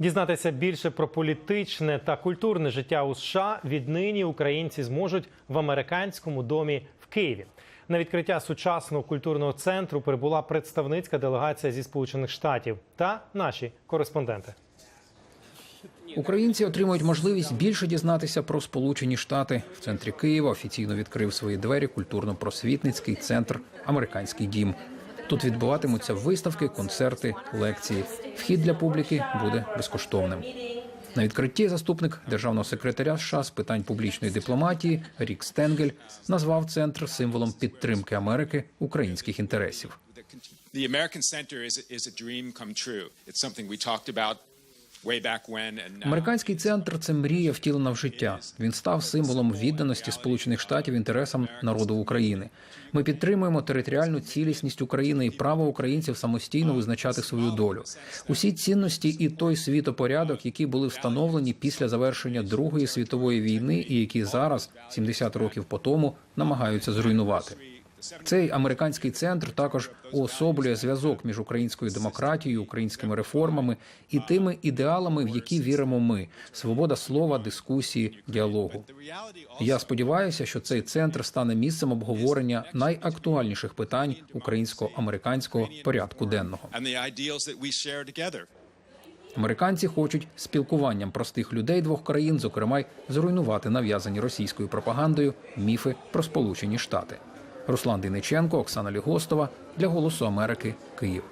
Дізнатися більше про політичне та культурне життя у США віднині українці зможуть в американському домі в Києві. На відкриття сучасного культурного центру прибула представницька делегація зі Сполучених Штатів та наші кореспонденти. Українці отримують можливість більше дізнатися про Сполучені Штати. В центрі Києва офіційно відкрив свої двері культурно-просвітницький центр Американський дім. Тут відбуватимуться виставки, концерти, лекції. Вхід для публіки буде безкоштовним. На відкритті заступник державного секретаря США з питань публічної дипломатії Рік Стенгель назвав центр символом підтримки Америки українських інтересів. Американський центр це мрія втілена в життя. Він став символом відданості Сполучених Штатів інтересам народу України. Ми підтримуємо територіальну цілісність України і право українців самостійно визначати свою долю. Усі цінності і той світопорядок, які були встановлені після завершення Другої світової війни, і які зараз, 70 років по тому, намагаються зруйнувати. Цей американський центр також уособлює зв'язок між українською демократією, українськими реформами і тими ідеалами, в які віримо ми: свобода слова, дискусії, діалогу. Я сподіваюся, що цей центр стане місцем обговорення найактуальніших питань українсько-американського порядку денного. Американці хочуть спілкуванням простих людей двох країн, зокрема й зруйнувати нав'язані російською пропагандою міфи про Сполучені Штати. Руслан Диниченко, Оксана Лігостова для Голосу Америки, Київ.